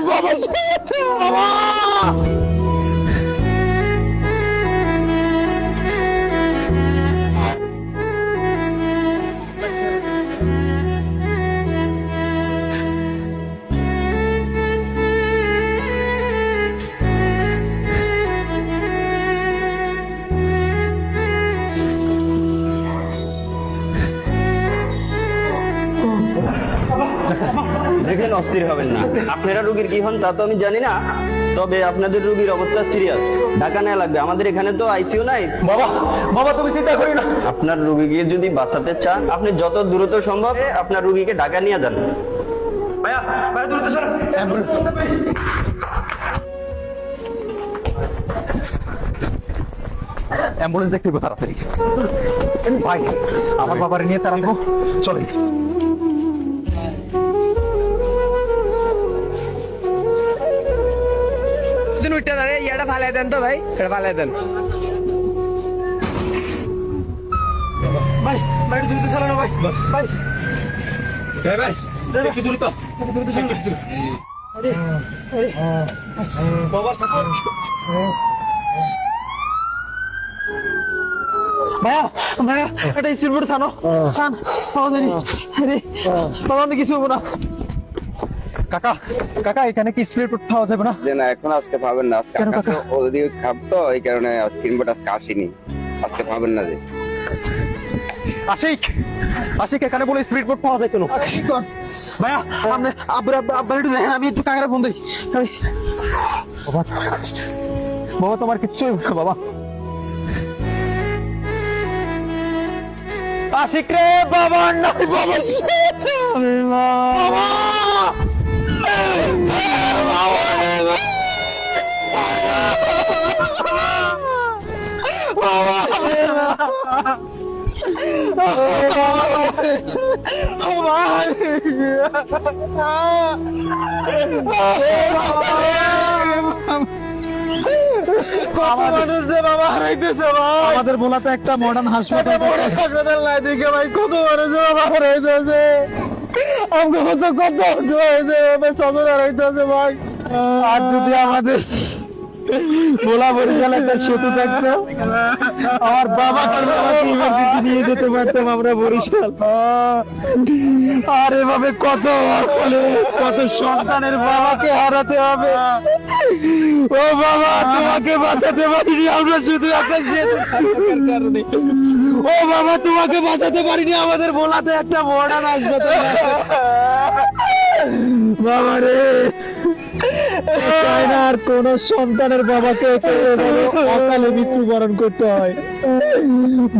我们出去了吗？দেখেন অস্থির হবেন না। আপনারা রুগীর কি হন তা তো আমি জানি না। তবে আপনাদের রুগীর অবস্থা সিরিয়াস। ঢাকা নেওয়া লাগবে। আমাদের এখানে তো আইসিইউ নাই। বাবা বাবা তুমি চিন্তা করি না। আপনার রুগীকে যদি বাঁচাতে চান আপনি যত দ্রুত সম্ভব আপনার রুগীকে ঢাকা নিয়ে যান। ভাইয়া ভাইয়া দ্রুত অ্যাম্বুলেন্স দেখতে হবে তাড়াতাড়ি। ভাই আমার বাবার নিয়ে তাড়াবো চলে। উঠতে দাঁড়ে ইয়াটা ফালাই দেন তো ভাই এটা ফালাই দেন। ভাই ভাই দ্রুত চালানো ভাই ভাই। ভাই। একটু দ্রুত দ্রুত চালানো বাবা ভাইয়া ভাইয়া এটা স্পিড বোর্ড ছানো। ছান সহজে বাবা আমি কিছু হব না। কাকা কাকা এখানে কি স্প্রে পাওয়া যাবে না? না এখন আজকে পাবেন না। আজকে আকাশে ওদিকে খাব তো এই কারণে আজকে আসেনি। আজকে পাবেন না যে। আশিক আশিক এখানে বলে স্পিড বোর্ড পাওয়া যায় কেন? ভাইয়া আপনি আব্বার আব্বার একটু দেখেন আমি একটু কাকারে ফোন দিই বাবা বাবা তোমার কিচ্ছু না, বাবা। আশিক রে বাবা নাই বাবা। বাবা। আমাদের বোলাতে একটা মডার্ন হাসপাতাল। হাসপাতাল নাই দেখে ভাই কত মানুষ বাবা হারাইতেছে। আমাকে কত কত হয়েছে আমার হারাইতেছে ভাই। আর যদি আমাদের ভোলা বরিশাল একটা সেতু থাকতো। আমার বাবা ইউনিভার্সিটি নিয়ে যেতে পারতাম আমরা বরিশাল। আর এভাবে কত কত সন্তানের বাবাকে হারাতে হবে। ও বাবা, তোমাকে বাঁচাতে পারিনি আমরা শুধু একটা ও বাবা, তোমাকে বাঁচাতে পারিনি, আমাদের ভোলাতে একটা মডার্ন হাসপাতাল বাবা রে। চায় আর কোন সন্তানের বাবাকে অকালে মৃত্যুবরণ করতে হয়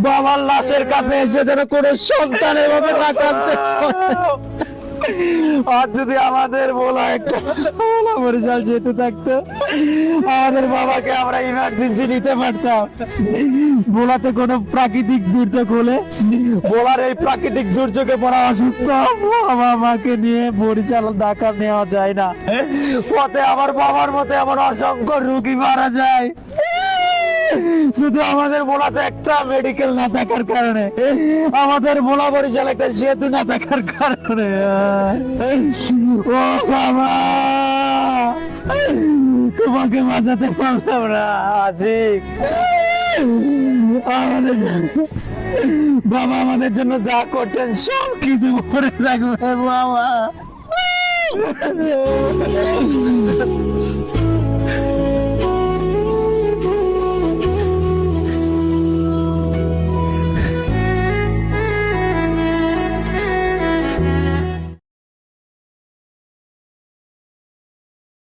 বাবার লাশের কাছে এসে যেন কোন সন্তান এভাবে না কাঁদতে। আর যদি আমাদের বলা একটা বলা বরিশাল যেতে থাকতো, আমাদের বাবাকে আমরা ইমার্জেন্সি নিতে পারতাম। বোলাতে কোনো প্রাকৃতিক দুর্যোগ হলে, বোলার এই প্রাকৃতিক দুর্যোগে পড়া অসুস্থ, বাবা মাকে নিয়ে বরিশাল ঢাকা নেওয়া যায় না। পথে আমার বাবার মতে আমার অসংখ্য রুগী মারা যায়। শুধু আমাদের বোলাতে একটা মেডিকেল না থাকার কারণে, আমাদের বোলা বরিশাল একটা সেতু না থাকার কারণে ও বাবা, তোমাকে বাঁচাতে পারলাম না, আশিক। আমাদের বাবা আমাদের জন্য যা করছেন, সব কিছু করে রাখবে, বাবা।